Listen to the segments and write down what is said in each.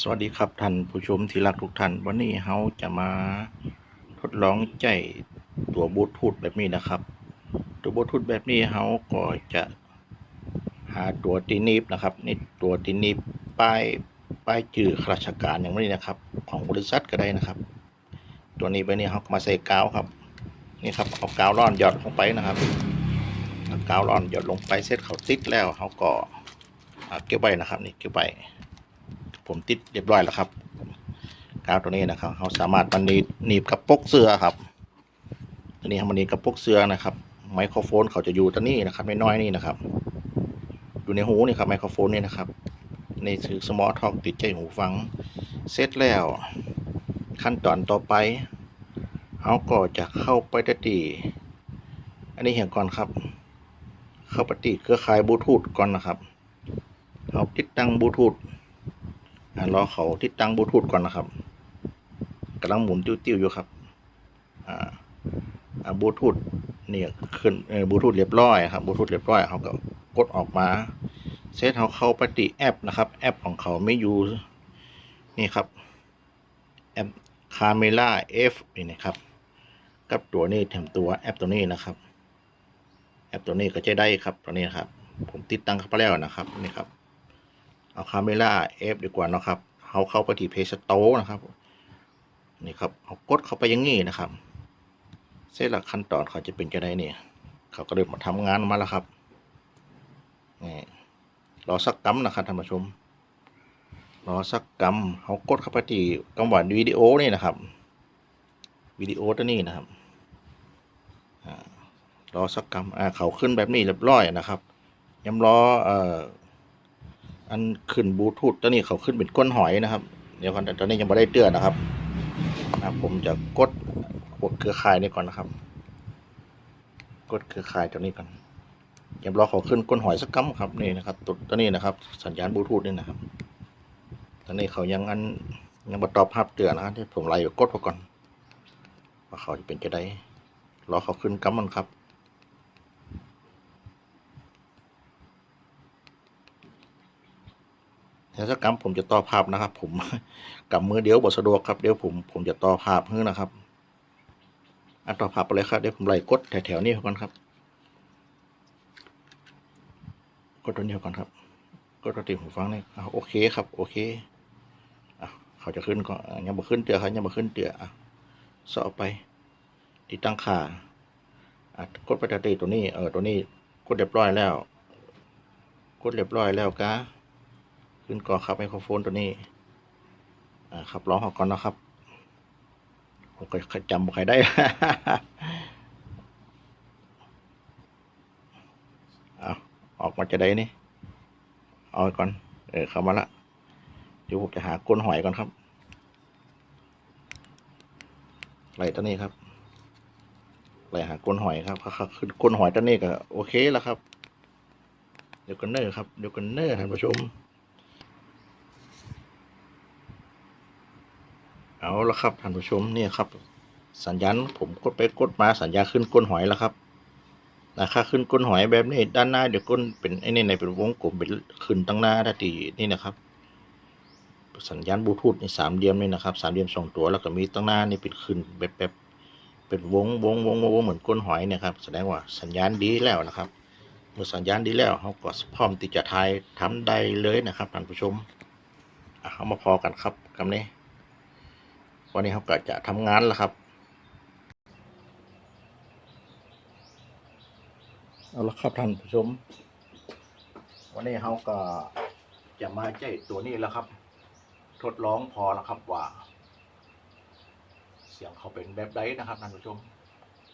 สวัสดีครับท่านผู้ชมที่รักทุกท่าน วันนี้เราจะมาทดลองใจตัวบลูทูธแบบนี้นะครับ ตัวบลูทูธแบบนี้เราก็จะหาตัวตีนิบนะครับนี่ตัวตีนิบป้ายป้ายจื่อข้าราชการอย่างนี้นะครับ ของบริษัทก็ได้นะครับ ตัวนี้ไปนี่เรามาใส่กาวครับนี่ครับเอากาวร่อนหยอดลงไปนะครับกาวร่อนหยอดลงไปเสร็จเขาติดแล้วเขาก็อ่า เก็บไว้นะครับนี่เก็บไว้ผมติดเรียบร้อยแล้วครับกาวตัวนี้นะครับเราสามารถมันหนีบหนีบกับปกเสื้อครับตัวนี้มันหนีบกับปกเสื้อนะครับ ไมโครโฟนเขาจะอยู่ตัวนี้นะครับไม่น้อยนี่นะครับ อยู่ในหูนี่ครับไมโครโฟนนี่นะครับในถือสมอทอกติดใจหูฟังเสร็จแล้ว ขั้นตอนต่อไปเขาก็จะเข้าไปที่อันนี้เห็นก่อนครับ เข้าไปที่เครือข่ายบลูทูธก่อนนะครับ เราติดตั้งบลูทูธอ่ารอเขาติดตั้งบลูทูธก่อนนะครับกำลังหมุนติ้วๆอยู่ครับอ่าอ่าบลูทูธเนี่ยขึ้นบลูทูธเรียบร้อยครับบลูทูธเรียบร้อยเขาก็กดออกมาเซตเขาเข้าปติแอปนะครับแอปของเขาไม่อยู่นี่ครับแอป Camera F นี่นะครับ กับตัวนี้แถมตัวแอปตัวนี้นะครับ แอปตัวนี้ก็จะได้ครับตัวนี้ครับ ผมติดตั้งเข้าไปแล้วนะครับนี่ครับ เอาคาเมล่าเอฟดีกว่านะครับเขาเข้าไปที่เพจสโตนะครับ นี่ครับเอากดเข้าไปอย่างนี้นะครับ เสร็จแล้วขั้นตอนเขาจะเป็นจะได้เนี่ยเขาก็เริ่มมาทำงานมาแล้วครับนี่รอสักกัมนะครับท่านผู้ชมรอสักกัมเขากดเข้าไปที่กำหวานวิดีโอนี่นะครับวิดีโอตัวนี้นะครับรอสักกัมอาเขาขึ้นแบบนี้เรียบร้อยนะครับย้ำล้อเอ่อ อันขึ้นบลูทูธตัวนี้เขาขึ้นเป็นก้นหอยนะครับ เดี๋ยวก่อนแต่ตอนนี้ยังไม่ได้เตือนนะครับนะผมจะกดกดเครือข่ายนี่ก่อนนะครับ กดเครือข่ายตัวนี้ก่อนย้ำล้อเขาขึ้นก้นหอยสักกัมครับนี่นะครับตัวตัวนี้นะครับ สัญญาณบลูทูธนี่นะครับตอนนี้เขายังอันยังมาตอบภาพเตือนนะที่ผมไล่กดไปก่อนว่าเขาจะเป็นจะได้รอเขาขึ้นกัมมันครับ แต่ถ้ากรรมผมจะต่อภาพนะครับ ผมกับมือเดียวบทสะดวกครับเดี๋ยวผมผมจะต่อภาพให้นะครับอะต่อภาพไปเลยครับเดี๋ยวผมไล่กดแถวๆนี้ก่อนครับ กดตัวนี้ก่อนครับกดตัวติ่หูฟังนี่อะโอเคครับ โอเคอะเขาจะขึ้นก็อะยังบ่ขึ้นเตือครับยังบ่ขึ้นเตืออะสอบไปติดตั้งค่าอะกดไปที่ตัวนี้เออตัวนี้กดเรียบร้อยแล้ว กดเรียบร้อยแล้วกะ ขึ้นก่อนครับไมโครโฟนตัวนี้อ่าครับร้องออกก่อนนะครับผมก็จำใครได้เอาออกมาจะได้นี่เอาไว้ก่อน เออเข้ามาละเดี๋ยวผมจะหาก้นหอยก่อนครับไหลตัวนี้ครับไหลหาก้นหอยครับครับขึ้นก้นหอยตัวนี้ก็โอเคแล้วครับ เดี๋ยวกันเนอร์ครับ เดี๋ยวกันเนอร์ท่านผู้ชม เอาละครับท่านผู้ชมเนี่ยครับ สัญญาณผมกดไปกดมาสัญญาขึ้นก้นหอยแล้วครับนะครับขึ้นก้นหอยแบบนี้ด้านหน้าเดี๋ยวก้นเป็นไอ้นี่ในเป็นวงกลมเป็นขึ้นตั้งหน้าทันทีนี่นะครับ สัญญาณบลูทูธในสามเหลี่ยมนี่นะครับสามเหลี่ยมสองตัวแล้วก็มีตั้งหน้านี่เป็นขึ้นแบบแบบเป็นวงวงวงวงเหมือนก้นหอยเนะครับ แสดงว่าสัญญาณดีแล้วนะครับเมื่อสัญญาณดีแล้วเขาก็พร้อมที่จะทายทำได้เลยนะครับท่านผู้ชมอะเอามาพอกันครับคำนี้ วันนี้เขาก็จะทำงานแล้วครับ เอาละครับท่านผู้ชม วันนี้เขาก็จะมาใจตัวนี้แล้วครับ ทดลองพอแล้วครับว่า เสียงเขาเป็นแบบใดนะครับท่านผู้ชม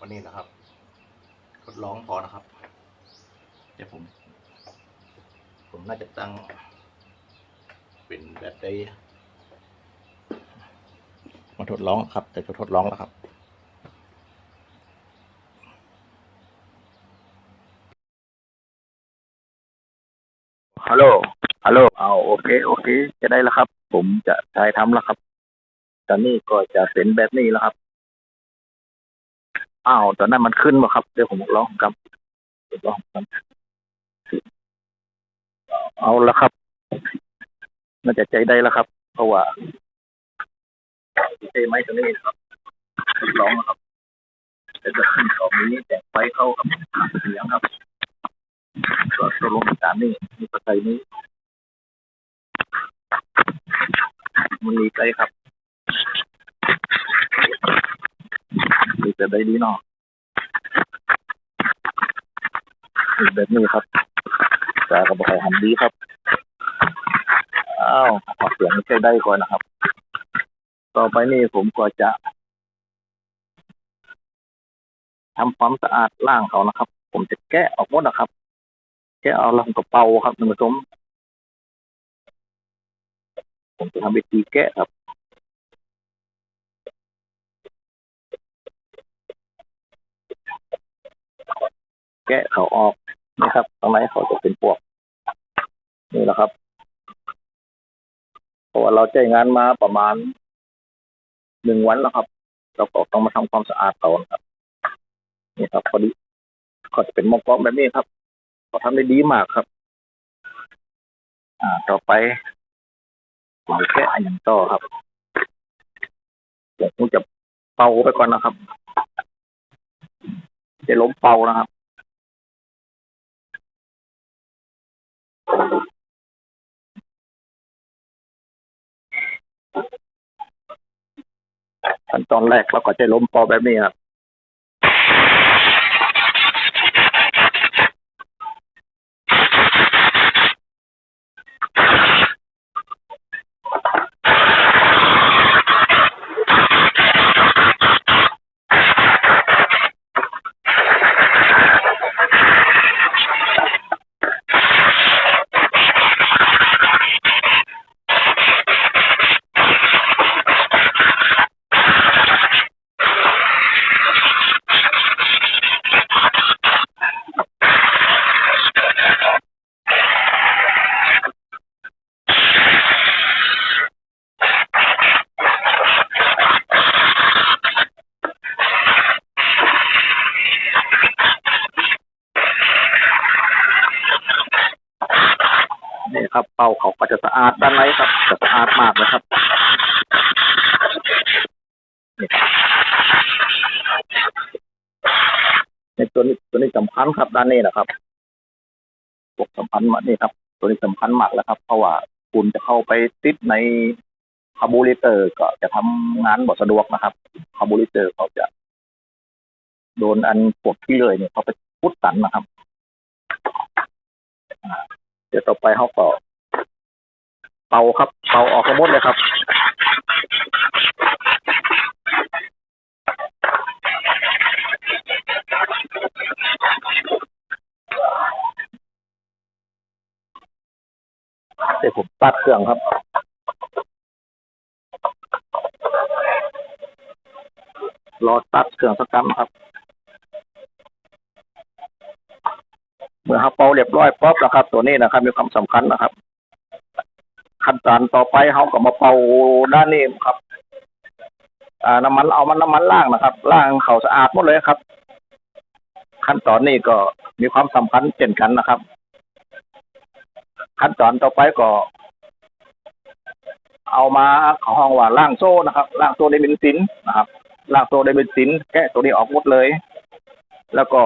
วันนี้นะครับ ทดลองพอนะครับเดี๋ยวผม ผมน่าจะตั้ง เป็นแบบใด ทดลองครับ แต่จะทดลองแล้วครับฮัลโหลฮัลโหลเอาโอเค โอเค จะได้แล้วครับ ผมจะใช้ทำแล้วครับ ตอนนี้ก็จะเป็นแบบนี้แล้วครับอ้าวตอนนั้นมันขึ้นมาครับเดี๋ยวผมลองครับลองครับเอาละครับน่าจะใจได้แล้วครับ เพราะว่า เทไหมตัวนี้ครับทดลองครับจะจะขึ้นต่อนี้แต่ไฟเข้ากับเสียงครับก็ตกลงตามนี้มีปัจจัยนี้มันมีใจครับมีแต่ได้ดีเนาะแบบนี้ครับแต่ก็บอกให้หันดีครับ อ้าวขอเสียงใช้ได้ก่อนนะครับ ต่อไปนี่ผมก็จะทำความสะอาดล่างเขานะครับ ผมจะแกะออกหมดนะครับ แกะเอาล้วผมก็เป่าครับท่านผู้ชมผมจะทำวิธีแกะครับแกะเขาออกนะครับตรงไหนเขาจะเป็นปวก นี่แหละครับ เพราะว่าเราใช้งานมาประมาณ หนึ่งวันแล้วครับ เราก็ต้องมาทำความสะอาดเขานะครับ นี่ครับพอดีเขาจะเป็นมอกกองแบบนี้ครับเขาทำได้ดีมากครับ อ่า ต่อไปผมจะแก้อันย่างต่อครับเดี๋ยวผมจะเป่าไปก่อนนะครับ จะล้มเป่านะครับ ขั้นตอนแรกเราก็จะล้มปอแบบนี้ครับ จะสะอาดด้านในครับจะสะอาดมากนี่ครับในตัวนี้ตัวนี้สำคัญครับด้านนี้นะครับพวกสำคัญมากนี่ครับ ตัวนี้สำคัญมากแล้วครับ เพราะว่าคุณจะเข้าไปติดในคาร์บูเรเตอร์ก็จะทำงานบ่สะดวกนะครับคาร์บูเรเตอร์เขาจะ โดนอันปวดที่เลยเนี่ยเขาไปพุดตันนะครับเดี๋ยวต่อไปเขาก็ เป่าครับ เป่าออกทั้งหมดเลยครับเดี๋ยวผมตัดเครื่องครับรอตัดเครื่องสักกรรมครับ เมื่อเขาเป่าเรียบร้อยป๊อบแล้วครับ ตัวนี้นะครับ มีความสำคัญนะครับ ขั้นตอนต่อไปเขาก็มาเป่าด้านนี้ครับ อ่าน้ำมันเอามันน้ำมันล่างนะครับล่างเขาสะอาดหมดเลยครับ ขั้นตอนนี้ก็มีความสำคัญเช่นกันนะครับ ขั้นตอนต่อไปก็ เอามาเขาห้องว่าล่างโซ่นะครับล่างโซ่ไดเบนซินนะครับล่างโซ่ไดเบนซิน แกะตัวนี้ออกหมดเลย แล้วก็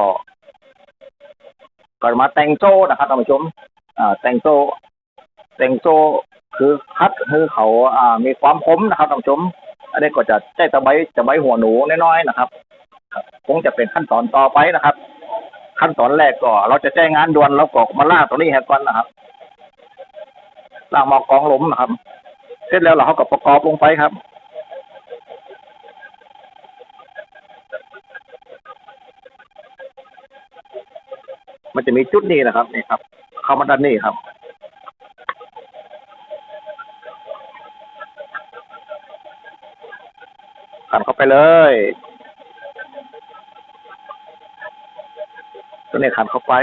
ก่อนมาแต่งโซ่นะครับท่านผู้ชม อ่าแต่งโซ่แต่งโซ่ คือคัดคือเขาอ่ามีความคมนะครับท่านผู้ชม อันนี้ก็จะใช้ตะไบตะไบหัวหนูน้อยๆนะครับคงจะเป็นขั้นตอนต่อไปนะครับ ขั้นตอนแรกก็เราจะแจ้งงานด่วนเราก็มาล่าตัวนี้ให้ก่อนนะครับล่างหมอกกองล้มนะครับ เสร็จแล้วเราเขาก็ประกอบลงไปครับมันจะมีจุดนี้นะครับนี่ครับ เข้ามาด้านนี้ครับ ขันเข้าไปเลยตัวนี้ขันเข้าไป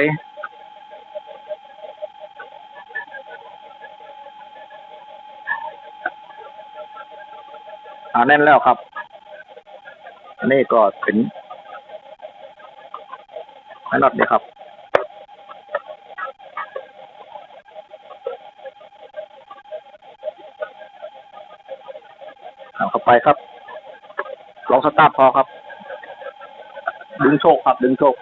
อาแน่นแล้วครับ นี่ก็ถึงให้น็อตนี่ครับเอาเข้าไปครับ ลองสตาร์ทพอครับ ดึงโชคครับ ดึงโชค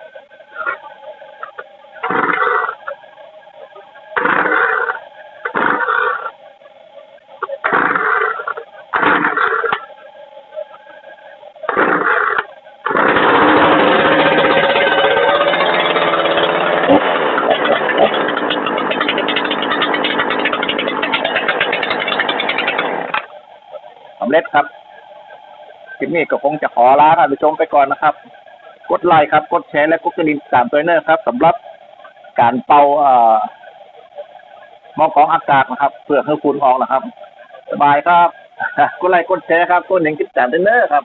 สำเร็จครับ ปนี้ก็คงจะขอลาท่านผู้ชมไปก่อนนะครับ กดไลค์ครับ กดแชร์และกดกระดิ่งตามตัวเนอร์ครับสำหรับการเป่าเอ่อมองของอากาศนะครับเพื่อให้คุณออกนะครับ สบายครับ กดไลค์กดแชร์ครับกดหนึ่งติดตามตัวเนอร์ครับ